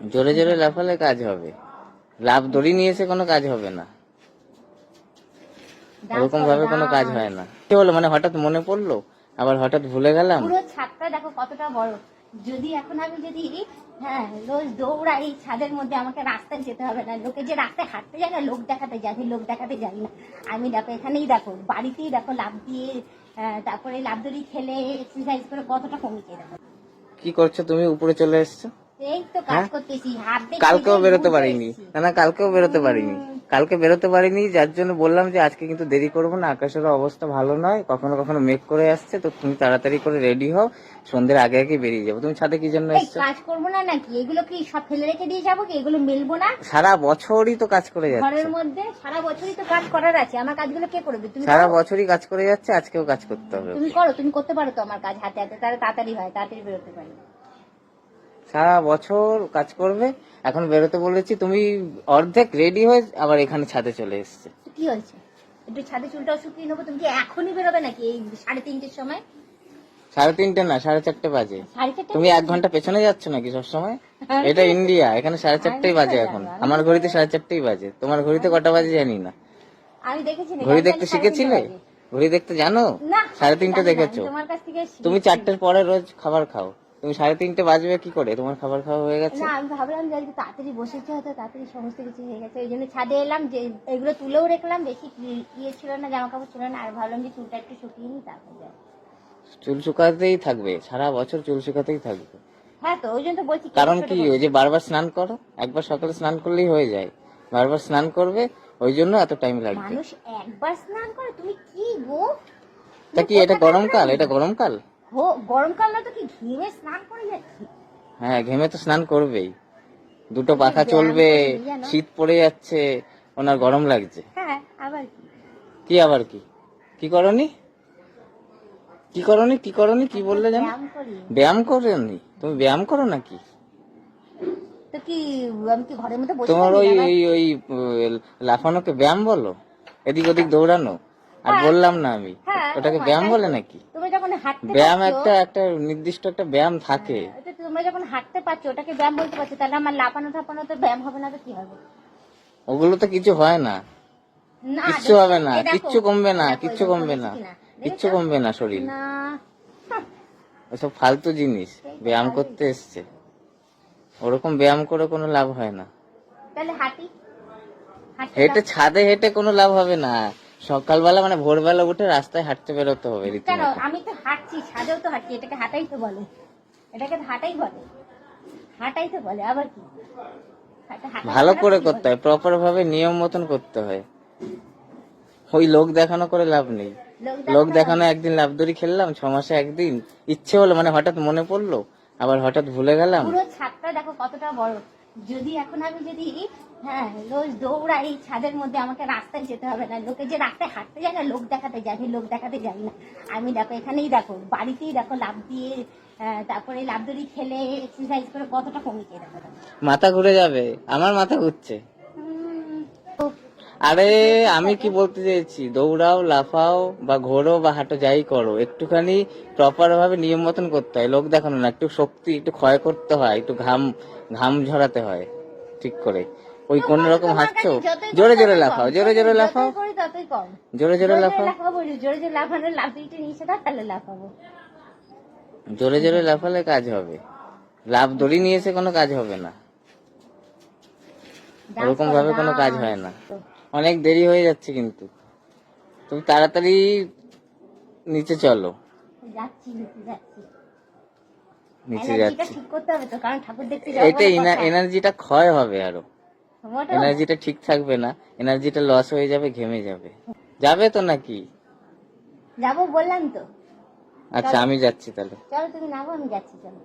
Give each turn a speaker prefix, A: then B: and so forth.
A: জোরে জোরে লাফালে কাজ হবে। লাভ দড়ি নিয়ে এসে কোনো কাজ হবে না। ওরকম ভাবে কোনো কাজ হয় না। কি হলো? মানে হঠাৎ মনে পড়ল? আবার হঠাৎ ভুলে গেলাম?
B: পুরো ছাদটা দেখো কতটা বড়। যদি এখন আমি যদি হ্যাঁ রোজ দৌড়াই ছাদের মধ্যে আমাকে রাস্তায় যেতে হবে না। লোকে যে রাস্তায় হাঁটতে যায় না লোক দেখাতে যায় লোক দেখাতে যাই না আমি দেখো এখানেই দেখো বাড়িতেই দেখো লাভ দিয়ে তারপরে লাভ দড়ি খেলে এক্সারসাইজ করে কতটা কমেছে দেখো
A: কি করছ তুমি? উপরে চলে এসছো? হ্যাঁ? কালকেও বেরোতে পারিনি। না না কালকেও বেরোতে পারিনি। কালকে বেরোতে পারিনি যার জন্য বললাম যে আজকে কিন্তু দেরি করব না আকাশের অবস্থা ভালো নয় কখনো কখনো মেঘ করে আসছে তো তুমি তাড়াতাড়ি করে রেডি হও সন্ধ্যের আগে আগে বেরিয়ে যাব। তুমি ছাদে কি জন্য এসছো?
B: কাজ করব না নাকি? এগুলো কি সব ফেলে রেখে দিয়ে যাব কি? এগুলো মেলবো না?
A: সারা বছরই তো কাজ করে যাচ্ছে।
B: ঘরের মধ্যে সারা বছরই তো কাজ করার আছে। আমার কাজগুলো কে করবে? তুমি
A: সারা বছরই কাজ করে যাচ্ছে আজকেও কাজ করতে হবে।
B: তুমি করো তুমি করতে পারো তো আমার কাজ হাতে হাতে তাহলে তাড়াতাড়ি হয় তাড়াতাড়ি বেরোতে পারি।
A: সারা বছর কাজ করবে। এখন বেরোতে বলেছি তুমি অর্ধেক রেডি হয়ে আবার এখানে ছাদে চলে এসছে।
B: কি হয়েছে? একটু ছাদে চুলটাও শুকিয়ে নেব তুমি কি এখনই বেরোবে নাকি এই সাড়ে তিনটের সময়?
A: সাড়ে তিনটে না সাড়ে চারটে বাজে। তুমি এক ঘণ্টা পেছনে যাচ্ছ নাকি সবসময়? এটা ইন্ডিয়া এখানে সাড়ে চারটেই বাজে এখন। আমার ঘড়িতে সাড়ে চারটেই বাজে। তোমার ঘড়িতে কটা বাজে জানি না।
B: আমি দেখেছি
A: ঘড়ি দেখতে শিখেছিলে? ঘড়ি দেখতে জানো? সাড়ে তিনটে দেখেছ। তুমি চারটের পরে রোজ খাবার খাও। তুমি সাড়ে তিনটে বাজবে কি করে? তোমার খাবার খাওয়া হয়ে গেছে?
B: না আমি ভাবলাম যে আজকে তাড়াতাড়ি বসেছে হয়তো তাড়াতাড়ি সমস্ত কিছু হয়ে গেছে। ওই জন্য ছাদে এলাম যে এগুলো তুলেও রাখলাম বেশি ইয়ে ছিল না জামা কাপড় ছিল না আর ভাবলাম যে চুলটা একটু শুকিয়ে নি তারপর
A: চুল শুকাতেই থাকবে সারা বছর চুল শুকাতেই থাকবে।
B: হ্যাঁ তো ওই জন্য তো বলছি
A: কারণ কি ওই যে বারবার স্নান করো একবার সকালে স্নান করলেই হয়ে যায়। বারবার স্নান করবে ওই জন্য এত টাইম লাগবে।
B: মানুষ একবার স্নান করে তুমি কি গো?
A: তা কি এটা গরমকাল? এটা গরমকাল?
B: গরমকাল তো কি ঘেমে স্নান করে যাচ্ছি?
A: হ্যাঁ ঘেমে তো স্নান করবেই। দুটো পাখা চলবে? শীত পড়ে যাচ্ছে ওনার গরম লাগছে।
B: হ্যাঁ আবার কি?
A: কি আবার কি? কি করনি? কি করনি? কি করনি? কি বললে জানো?
B: ব্যায়াম করি।
A: ব্যায়াম তুমি ব্যায়াম করো নাকি?
B: তো কি আমি কি ঘরের মধ্যে বসে
A: তোমার ওই ওই ওই লাফানোকে ব্যায়াম বলো? এদিক ওদিক দৌড়ানো? আর বললাম না আমি
B: হ্যাঁ,
A: ওটাকে ব্যায়াম বলে নাকি?
B: তুমি যখন হাঁটতে
A: ব্যায়াম একটা একটা নির্দিষ্ট একটা ব্যায়াম থাকে।
B: তো তোমরা যখন হাঁটতে পারছ ওটাকে ব্যায়াম বলতে পারছ তাহলে আমার লাপানো থাপানো তো ব্যায়াম হবে না তো কি হবে?
A: ওগুলো তো কিছু হয় না। কিচ্ছু হবে না কিচ্ছু কমবে না কিচ্ছু কমবে না কিচ্ছু কমবে না শরীর। ওসব ফালতু জিনিস ব্যায়াম করতে এসছে। ওরকম ব্যায়াম করে কোনো লাভ হয় না।
B: তাহলে হাঁটি।
A: হেঁটে ছাদে হেঁটে কোনো লাভ হবে না। সকালবেলা মানে ভোরবেলা উঠে রাস্তায় হাঁটতে বেরোতে হবে
B: কেন? আমি তো হাঁটছি ছাদেও তো হাঁটছি এটাকে হাঁটাই তো বলে। এটাকে হাঁটাই বলে। হাঁটাই তো বলে আবার কি?
A: ভালো করে করতে হয় প্রপার ভাবে নিয়ম মতন করতে হয়। ওই লোক দেখানো করে লাভ নেই।
B: লোক
A: লোক দেখানো একদিন লাভ দড়ি খেললাম ছ মাসে একদিন। ইচ্ছে হলো মানে হঠাৎ মনে পড়ল আবার হঠাৎ ভুলে গেলাম।
B: পুরো ছাদটা দেখো কতটা বড়। যদি এখন আমি যদি হ্যাঁ রোজ দৌড়াই ছাদের মধ্যে আমাকে রাস্তায় যেতে হবে না, লোকে যে রাস্তায় হাঁটতে যায় না, লোক দেখাতে যায় আমি লোক দেখাতে যাই না আমি দেখো, এখানেই দেখো, বাড়িতেই দেখো লাভ দিয়ে তারপরে লাভ দড়ি খেলে এক্সারসাইজ করে কতটা কমিয়ে দেখো।
A: মাথা ঘুরে যাবে, আমার মাথা ঘুরছে আরে আমি কি বলতে চাইছি? দৌড়াও লাফাও বা ঘোরো বা হাঁটো যাই করো একটুখানি প্রপার ভাবে নিয়ম মতন করতে হয়। লোক দেখানো না একটু শক্তি একটু ক্ষয় করতে হয় একটু ঘাম ঘাম ঝরাতে হয় ঠিক করে। ওই কোন রকম হাঁটছো? জোরে জোরে লাফাও জোরে জোরে লাফাও। জোরে জোরে লাফাও।
B: জোরে জোরে লাফানো দিতে নিচে তাহলে লাফাবো।
A: জোরে জোরে লাফালে কাজ হবে। লাভ দড়ি নিয়ে এসে কোনো কাজ হবে না। ওরকম ভাবে কোনো কাজ হয় না। অনেক দেরি হয়ে যাচ্ছে কিন্তু। তুমি তাড়াতাড়ি নিচে চলো।
B: যাচ্ছি নিচে যাচ্ছি।
A: নিচে যাচ্ছি। এটা এনার্জিটা ক্ষয় হবে
B: আরও।
A: এনার্জিটা ঠিক থাকবে না এনার্জিটা লস হয়ে যাবে ঘেমে যাবে। যাবে তো নাকি?
B: যাব বললাম তো।
A: আচ্ছা আমি যাচ্ছি তাহলে।
B: চলো তুমি নামো আমি যাচ্ছি চলো।